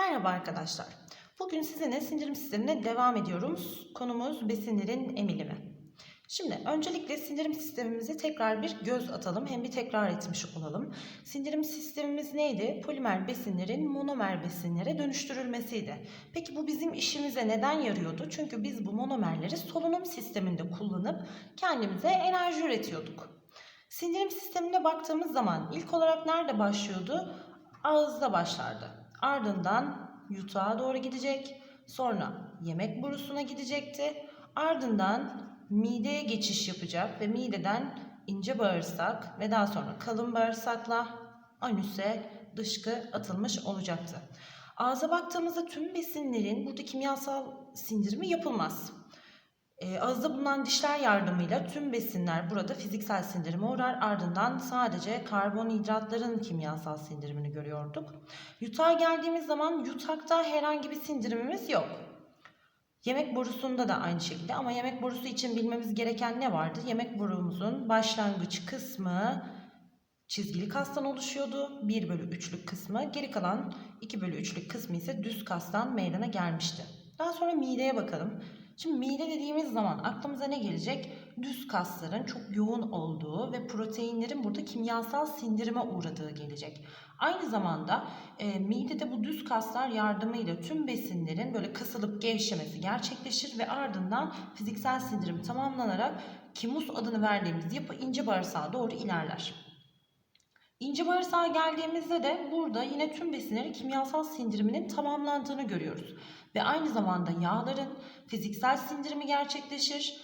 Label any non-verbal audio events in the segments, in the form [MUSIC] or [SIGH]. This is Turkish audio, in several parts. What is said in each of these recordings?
Merhaba arkadaşlar. Bugün sizinle sindirim sistemine devam ediyoruz. Konumuz besinlerin emilimi. Şimdi öncelikle sindirim sistemimize tekrar bir göz atalım. Hem bir tekrar etmiş olalım. Sindirim sistemimiz neydi? Polimer besinlerin monomer besinlere dönüştürülmesiydi. Peki bu bizim işimize neden yarıyordu? Çünkü biz bu monomerleri solunum sisteminde kullanıp kendimize enerji üretiyorduk. Sindirim sistemine baktığımız zaman ilk olarak nerede başlıyordu? Ağızda başlardı. Ardından yutağa doğru gidecek. Sonra yemek borusuna gidecekti. Ardından mideye geçiş yapacak ve mideden ince bağırsak ve daha sonra kalın bağırsakla anüse dışkı atılmış olacaktı. Ağza baktığımızda tüm besinlerin burada kimyasal sindirimi yapılmaz. E, ağızda bulunan dişler yardımıyla tüm besinler burada fiziksel sindirime uğrar. Ardından sadece karbonhidratların kimyasal sindirimini görüyorduk. Yutağa geldiğimiz zaman yutakta herhangi bir sindirimimiz yok. Yemek borusunda da aynı şekilde ama yemek borusu için bilmemiz gereken ne vardı? Yemek borumuzun başlangıç kısmı çizgili kastan oluşuyordu. 1 bölü 3'lük kısmı. Geri kalan 2 bölü 3'lük kısmı ise düz kastan meydana gelmişti. Daha sonra mideye bakalım. Şimdi mide dediğimiz zaman aklımıza ne gelecek? Düz kasların çok yoğun olduğu ve proteinlerin burada kimyasal sindirime uğradığı gelecek. Aynı zamanda e, midede bu düz kaslar yardımıyla tüm besinlerin böyle kasılıp gevşemesi gerçekleşir ve ardından fiziksel sindirim tamamlanarak kimus adını verdiğimiz yapı ince bağırsağa doğru ilerler. İnce bağırsağa geldiğimizde de burada yine tüm besinlerin kimyasal sindiriminin tamamlandığını görüyoruz. Ve aynı zamanda yağların fiziksel sindirimi gerçekleşir.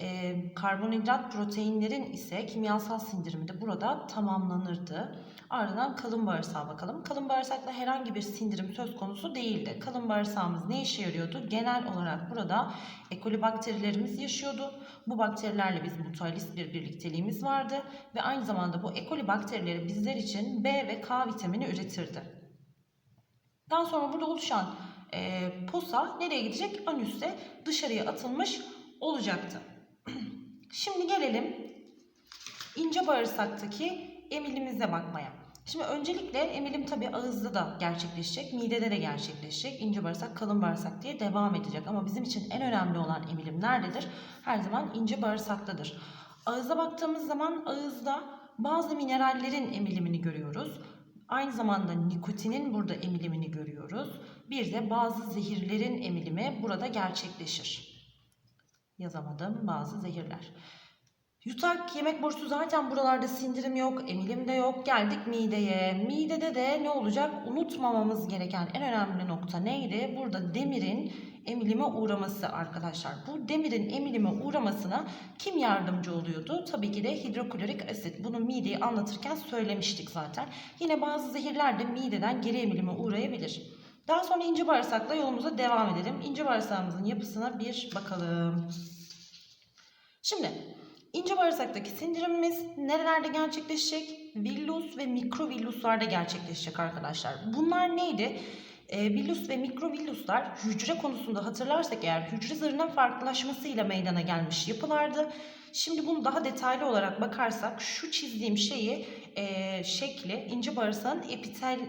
Ee, karbonhidrat proteinlerin ise kimyasal sindirimi de burada tamamlanırdı. Ardından kalın bağırsağa bakalım. Kalın bağırsakta herhangi bir sindirim söz konusu değildi. Kalın bağırsağımız ne işe yarıyordu? Genel olarak burada E. coli bakterilerimiz yaşıyordu. Bu bakterilerle biz mutualist bir birlikteliğimiz vardı. Ve aynı zamanda bu E. coli bakterileri bizler için B ve K vitamini üretirdi. Daha sonra burada oluşan e, posa nereye gidecek? Anüste dışarıya atılmış olacaktı. [CLEARS THROAT] Şimdi gelelim ince bağırsaktaki emilimize bakmaya. Şimdi öncelikle emilim tabi ağızda da gerçekleşecek, midede de gerçekleşecek. İnce bağırsak, kalın bağırsak diye devam edecek. Ama bizim için en önemli olan emilim nerededir? Her zaman ince bağırsaktadır. Ağıza baktığımız zaman ağızda bazı minerallerin emilimini görüyoruz. Aynı zamanda nikotinin burada emilimini görüyoruz. Bir de bazı zehirlerin emilimi burada gerçekleşir. Yazamadım bazı zehirler. Yutak yemek borusu zaten buralarda sindirim yok, emilim de yok. Geldik mideye. Midede de ne olacak? Unutmamamız gereken en önemli nokta neydi? Burada demirin emilime uğraması arkadaşlar. Bu demirin emilime uğramasına kim yardımcı oluyordu? Tabii ki de hidroklorik asit. Bunu mideyi anlatırken söylemiştik zaten. Yine bazı zehirler de mideden geri emilime uğrayabilir. Daha sonra ince bağırsakla yolumuza devam edelim. İnce bağırsağımızın yapısına bir bakalım. Şimdi ince bağırsaktaki sindirimimiz nerelerde gerçekleşecek? Villus ve mikrovilluslarda gerçekleşecek arkadaşlar. Bunlar neydi? E, villus ve mikrovilluslar hücre konusunda hatırlarsak eğer hücre zarının farklılaşmasıyla meydana gelmiş yapılardı. Şimdi bunu daha detaylı olarak bakarsak şu çizdiğim şeyi e, şekli ince bağırsağın epitel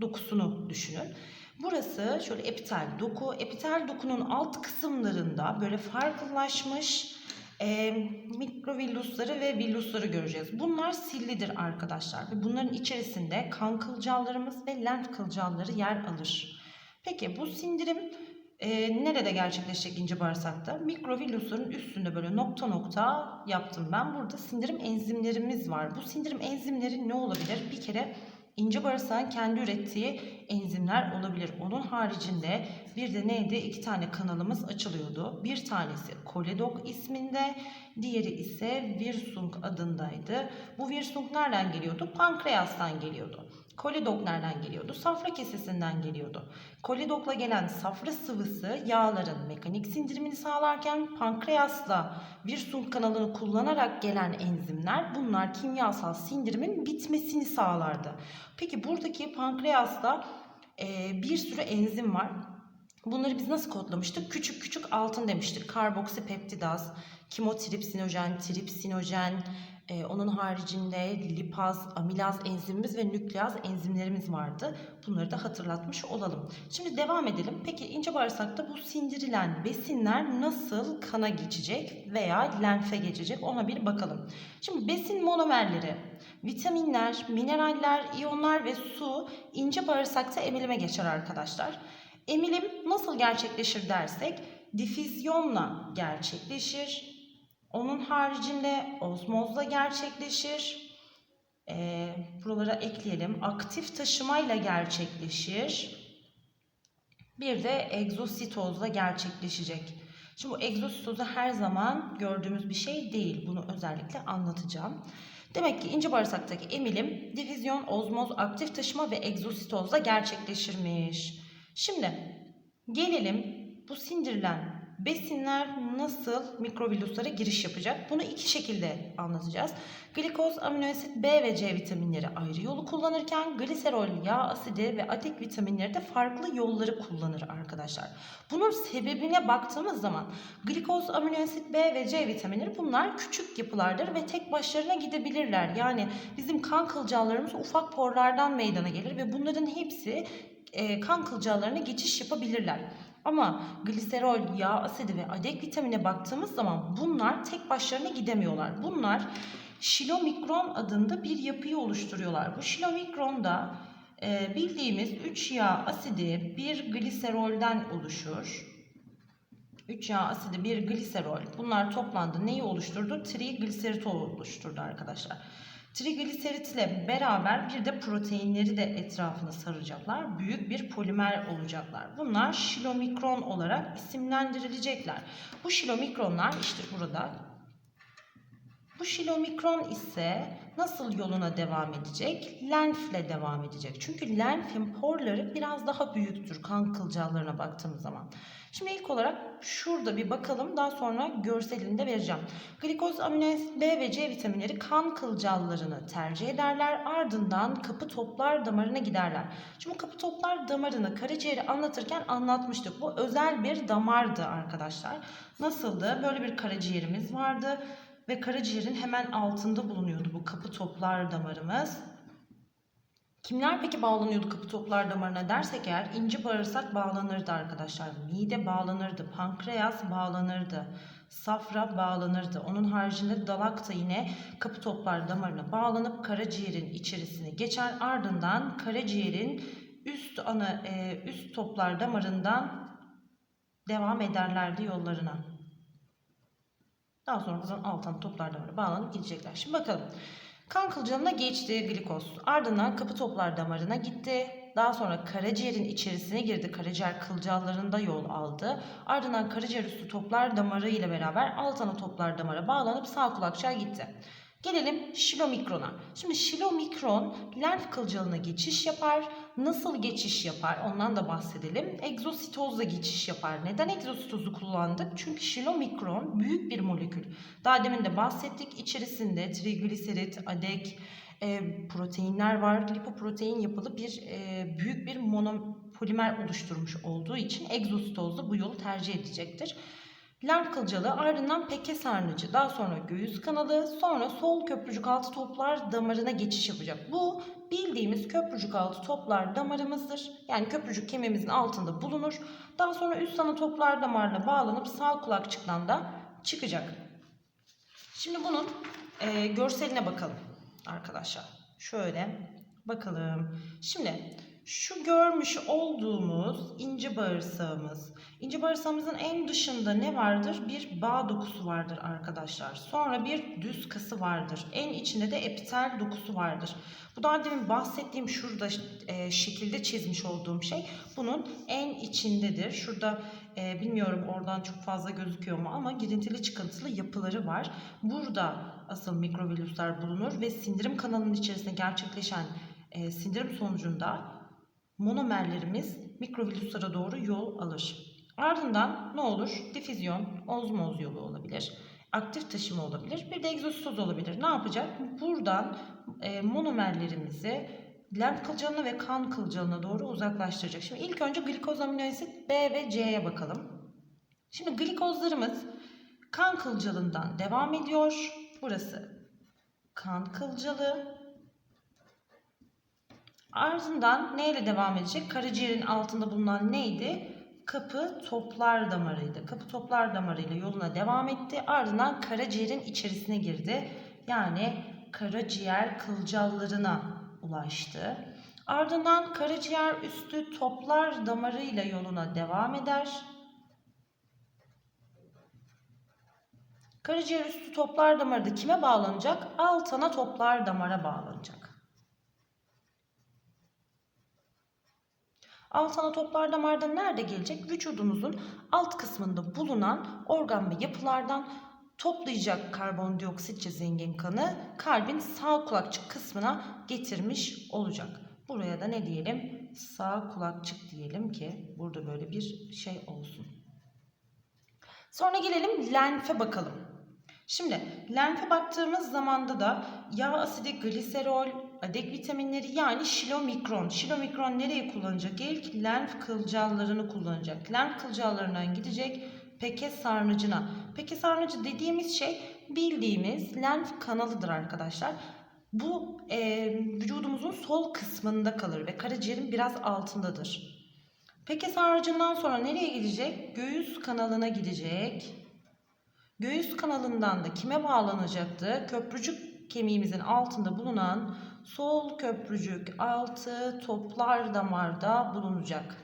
dokusunu düşünün. Burası şöyle epitel doku. Epitel dokunun alt kısımlarında böyle farklılaşmış e, mikrovillusları ve villusları göreceğiz. Bunlar sillidir arkadaşlar. Ve bunların içerisinde kan kılcallarımız ve lenf kılcalları yer alır. Peki bu sindirim e, nerede gerçekleşecek ince bağırsakta? Mikrovillusların üstünde böyle nokta nokta yaptım ben. Burada sindirim enzimlerimiz var. Bu sindirim enzimleri ne olabilir? Bir kere ince bağırsağın kendi ürettiği enzimler olabilir. Onun haricinde bir de neydi? İki tane kanalımız açılıyordu. Bir tanesi koledok isminde, diğeri ise Wirsung adındaydı. Bu Wirsung nereden geliyordu? Pankreastan geliyordu. Koledok nereden geliyordu? Safra kesesinden geliyordu. Koledokla gelen safra sıvısı yağların mekanik sindirimini sağlarken pankreasla Wirsung kanalını kullanarak gelen enzimler bunlar kimyasal sindirimin bitmesini sağlardı. Peki buradaki pankreasta e, bir sürü enzim var. Bunları biz nasıl kodlamıştık? Küçük küçük altın demiştik. Karboksipeptidaz, kimotripsinojen, tripsinojen, Ee, onun haricinde lipaz, amilaz enzimimiz ve nükleaz enzimlerimiz vardı. Bunları da hatırlatmış olalım. Şimdi devam edelim. Peki ince bağırsakta bu sindirilen besinler nasıl kana geçecek veya lenfe geçecek ona bir bakalım. Şimdi besin monomerleri, vitaminler, mineraller, iyonlar ve su ince bağırsakta emilime geçer arkadaşlar. Emilim nasıl gerçekleşir dersek difüzyonla gerçekleşir. Onun haricinde ozmozla gerçekleşir. Ee, buralara ekleyelim. Aktif taşımayla gerçekleşir. Bir de egzositozla gerçekleşecek. Şimdi bu egzositozu her zaman gördüğümüz bir şey değil. Bunu özellikle anlatacağım. Demek ki ince bağırsaktaki emilim difüzyon, ozmoz, aktif taşıma ve egzositozla gerçekleşirmiş. Şimdi gelelim bu sindirilen besinler nasıl mikrovilüslere giriş yapacak? Bunu iki şekilde anlatacağız. Glikoz, aminoasit B ve C vitaminleri ayrı yolu kullanırken gliserol, yağ asidi ve atik vitaminleri de farklı yolları kullanır arkadaşlar. Bunun sebebine baktığımız zaman glikoz, aminoasit B ve C vitaminleri bunlar küçük yapılardır ve tek başlarına gidebilirler. Yani bizim kan kılcallarımız ufak porlardan meydana gelir ve bunların hepsi e, kan kılcallarına geçiş yapabilirler. Ama gliserol, yağ asidi ve adek vitamine baktığımız zaman bunlar tek başlarına gidemiyorlar. Bunlar şilomikron adında bir yapıyı oluşturuyorlar. Bu şilomikronda e, bildiğimiz 3 yağ asidi bir gliserolden oluşur. 3 yağ asidi bir gliserol. Bunlar toplandı. Neyi oluşturdu? Trigliseritol oluşturdu arkadaşlar. Trigliserit ile beraber bir de proteinleri de etrafına saracaklar. Büyük bir polimer olacaklar. Bunlar şilomikron olarak isimlendirilecekler. Bu şilomikronlar işte burada. Bu şilomikron ise nasıl yoluna devam edecek? Lenfle devam edecek. Çünkü lenfin porları biraz daha büyüktür kan kılcallarına baktığımız zaman. Şimdi ilk olarak şurada bir bakalım. Daha sonra görselini de vereceğim. Glikoz, aminoasit B ve C vitaminleri kan kılcallarını tercih ederler. Ardından kapı toplar damarına giderler. Şimdi kapı toplar damarını karaciğeri anlatırken anlatmıştık. Bu özel bir damardı arkadaşlar. Nasıldı? Böyle bir karaciğerimiz vardı ve karaciğerin hemen altında bulunuyordu bu kapı toplar damarımız. Kimler peki bağlanıyordu kapı toplar damarına dersek eğer ince bağırsak bağlanırdı arkadaşlar. Mide bağlanırdı, pankreas bağlanırdı, safra bağlanırdı. Onun haricinde dalak da yine kapı toplar damarına bağlanıp karaciğerin içerisine geçer. Ardından karaciğerin üst ana e, üst toplar damarından devam ederlerdi yollarına. Daha sonra buradan alttan toplar damarına bağlanıp gidecekler. Şimdi bakalım. Kan kılcalına geçti glikoz. Ardından kapı toplar damarına gitti. Daha sonra karaciğerin içerisine girdi. Karaciğer kılcallarında yol aldı. Ardından karaciğer üstü toplar damarı ile beraber alt ana toplar damara bağlanıp sağ kulakçığa gitti. Gelelim şilomikrona. Şimdi şilomikron lenf kılcalına geçiş yapar. Nasıl geçiş yapar? Ondan da bahsedelim. Egzositozla geçiş yapar. Neden egzositozu kullandık? Çünkü şilomikron büyük bir molekül. Daha demin de bahsettik. İçerisinde trigliserit, adek, e, proteinler var. Lipoprotein yapılı bir e, büyük bir monopolimer oluşturmuş olduğu için egzositozla bu yolu tercih edecektir. Lenf kılcalı ardından peke sarnıcı, daha sonra göğüs kanalı, sonra sol köprücük altı toplar damarına geçiş yapacak. Bu bildiğimiz köprücük altı toplar damarımızdır. Yani köprücük kemiğimizin altında bulunur. Daha sonra üst ana toplar damarına bağlanıp sağ kulakçıktan da çıkacak. Şimdi bunun e, görseline bakalım arkadaşlar. Şöyle bakalım. Şimdi şu görmüş olduğumuz ince bağırsağımız. İnce bağırsağımızın en dışında ne vardır? Bir bağ dokusu vardır arkadaşlar. Sonra bir düz kası vardır. En içinde de epitel dokusu vardır. Bu daha demin bahsettiğim şurada e, şekilde çizmiş olduğum şey bunun en içindedir. Şurada e, bilmiyorum oradan çok fazla gözüküyor mu ama girintili çıkıntılı yapıları var. Burada asıl mikrovirüsler bulunur ve sindirim kanalının içerisinde gerçekleşen e, sindirim sonucunda monomerlerimiz mikrovirüslere doğru yol alır. Ardından ne olur? Difüzyon, ozmoz yolu olabilir. Aktif taşıma olabilir. Bir de egzositoz olabilir. Ne yapacak? Buradan e, monomerlerimizi lenf kılcalına ve kan kılcalına doğru uzaklaştıracak. Şimdi ilk önce glikoz aminoasit B ve C'ye bakalım. Şimdi glikozlarımız kan kılcalından devam ediyor. Burası kan kılcalı. Ardından neyle devam edecek? Karaciğerin altında bulunan neydi? Kapı toplar damarıydı. Kapı toplar damarıyla yoluna devam etti. Ardından karaciğerin içerisine girdi. Yani karaciğer kılcallarına ulaştı. Ardından karaciğer üstü toplar damarıyla yoluna devam eder. Karaciğer üstü toplar damarı da kime bağlanacak? Alt ana toplar damara bağlanacak. Alt ana toplar damarda nerede gelecek? Vücudumuzun alt kısmında bulunan organ ve yapılardan toplayacak karbondioksitçe zengin kanı kalbin sağ kulakçık kısmına getirmiş olacak. Buraya da ne diyelim? Sağ kulakçık diyelim ki burada böyle bir şey olsun. Sonra gelelim lenfe bakalım. Şimdi lenfe baktığımız zamanda da yağ asidi, gliserol, adek vitaminleri yani şilomikron. Şilomikron nereye kullanacak? İlk lenf kılcallarını kullanacak. Lenf kılcallarından gidecek peke sarnıcına. Peke sarnıcı dediğimiz şey bildiğimiz lenf kanalıdır arkadaşlar. Bu e, vücudumuzun sol kısmında kalır ve karaciğerin biraz altındadır. Peke sarnıcından sonra nereye gidecek? Göğüs kanalına gidecek. Göğüs kanalından da kime bağlanacaktı? Köprücük kemiğimizin altında bulunan sol köprücük altı toplar damarda bulunacak.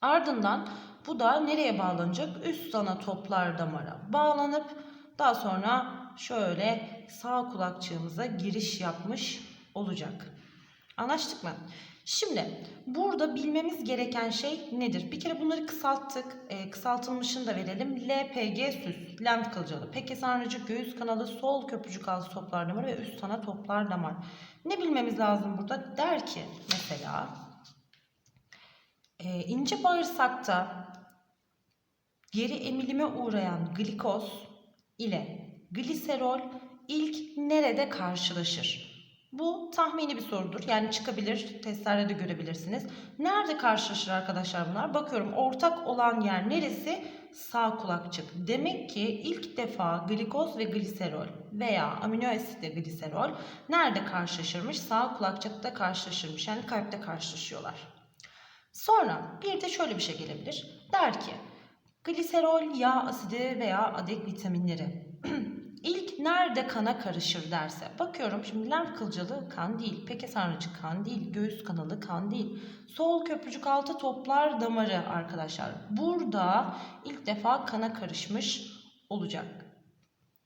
Ardından bu da nereye bağlanacak? Üst ana toplar damara bağlanıp daha sonra şöyle sağ kulakçığımıza giriş yapmış olacak. Anlaştık mı? Şimdi burada bilmemiz gereken şey nedir? Bir kere bunları kısalttık. E, kısaltılmışını da verelim. LPG süs, lenf kılcalı, peke sarnıcı, göğüs kanalı, sol köprücük altı toplar damarı ve üst ana toplar damar. Ne bilmemiz lazım burada? Der ki mesela e, ince bağırsakta geri emilime uğrayan glikoz ile gliserol ilk nerede karşılaşır? Bu tahmini bir sorudur. Yani çıkabilir, testlerde de görebilirsiniz. Nerede karşılaşır arkadaşlar bunlar? Bakıyorum ortak olan yer neresi? Sağ kulakçık. Demek ki ilk defa glikoz ve gliserol veya amino asit ve gliserol nerede karşılaşırmış? Sağ kulakçıkta karşılaşırmış. Yani kalpte karşılaşıyorlar. Sonra bir de şöyle bir şey gelebilir. Der ki gliserol, yağ asidi veya adek vitaminleri [CLEARS THROAT] İlk nerede kana karışır derse. Bakıyorum şimdi lenf kılcalı kan değil. Peke sarnıcı kan değil. Göğüs kanalı kan değil. Sol köprücük altı toplar damarı arkadaşlar. Burada ilk defa kana karışmış olacak.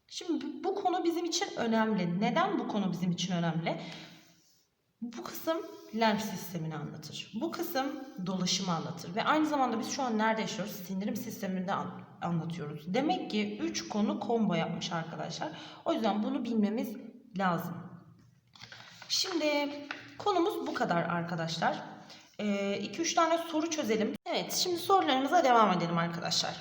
Şimdi bu konu bizim için önemli. Neden bu konu bizim için önemli? Bu kısım lenf sistemini anlatır. Bu kısım dolaşımı anlatır. Ve aynı zamanda biz şu an nerede yaşıyoruz? Sindirim sisteminde an- anlatıyoruz. Demek ki 3 konu combo yapmış arkadaşlar. O yüzden bunu bilmemiz lazım. Şimdi konumuz bu kadar arkadaşlar. 2-3 tane soru çözelim. Evet şimdi sorularımıza devam edelim arkadaşlar.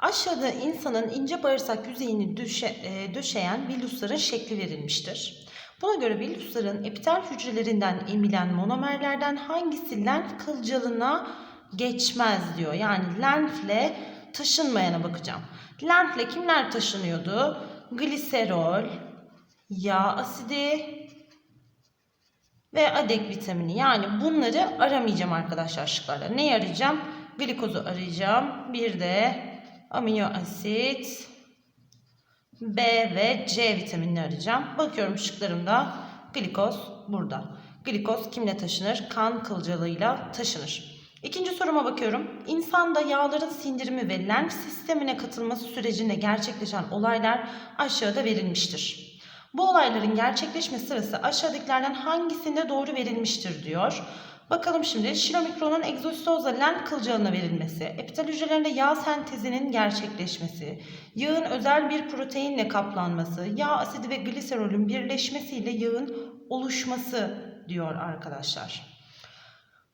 Aşağıda insanın ince bağırsak yüzeyini düşe, e, döşeyen villusların şekli verilmiştir. Buna göre villusların epitel hücrelerinden emilen monomerlerden hangisi lenf kılcalına geçmez diyor. Yani lenfle taşınmayana bakacağım. Lenfle kimler taşınıyordu? Gliserol, yağ asidi ve adek vitamini. Yani bunları aramayacağım arkadaşlar şıklarda. Ne arayacağım? Glikozu arayacağım. Bir de amino asit, B ve C vitaminini arayacağım. Bakıyorum şıklarımda glikoz burada. Glikoz kimle taşınır? Kan kılcalığıyla taşınır. İkinci soruma bakıyorum. İnsanda yağların sindirimi ve lenf sistemine katılması sürecinde gerçekleşen olaylar aşağıda verilmiştir. Bu olayların gerçekleşme sırası aşağıdakilerden hangisinde doğru verilmiştir diyor. Bakalım şimdi şilomikronun egzositozla lenf kılcalına verilmesi, epitel hücrelerinde yağ sentezinin gerçekleşmesi, yağın özel bir proteinle kaplanması, yağ asidi ve gliserolün birleşmesiyle yağın oluşması diyor arkadaşlar.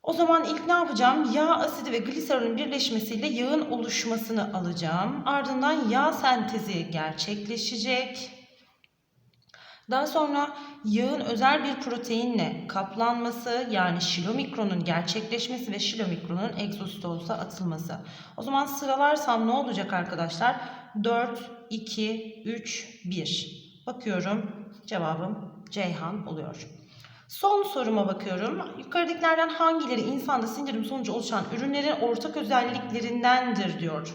O zaman ilk ne yapacağım? Yağ asidi ve gliserolün birleşmesiyle yağın oluşmasını alacağım. Ardından yağ sentezi gerçekleşecek. Daha sonra yağın özel bir proteinle kaplanması yani şilomikronun gerçekleşmesi ve şilomikronun egzositoza atılması. O zaman sıralarsam ne olacak arkadaşlar? 4, 2, 3, 1. Bakıyorum. Cevabım Ceyhan oluyor. Son soruma bakıyorum. Yukarıdakilerden hangileri insanda sindirim sonucu oluşan ürünlerin ortak özelliklerindendir diyor.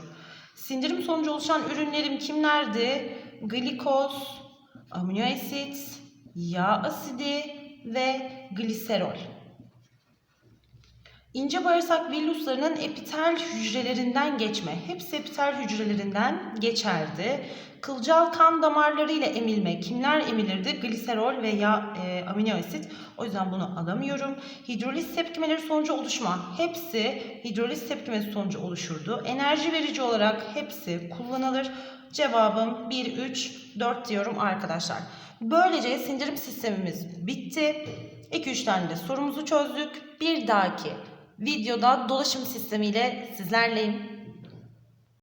Sindirim sonucu oluşan ürünlerim kimlerdi? Glikoz, amino asit, yağ asidi ve gliserol. İnce bağırsak villuslarının epitel hücrelerinden geçme. Hepsi epitel hücrelerinden geçerdi. Kılcal kan damarları ile emilme. Kimler emilirdi? Gliserol ve yağ, e, amino asit. O yüzden bunu alamıyorum. Hidroliz tepkimeleri sonucu oluşma. Hepsi hidroliz tepkimesi sonucu oluşurdu. Enerji verici olarak hepsi kullanılır. Cevabım 1, 3, 4 diyorum arkadaşlar. Böylece sindirim sistemimiz bitti. 2-3 tane de sorumuzu çözdük. Bir dahaki videoda dolaşım sistemiyle sizlerleyim.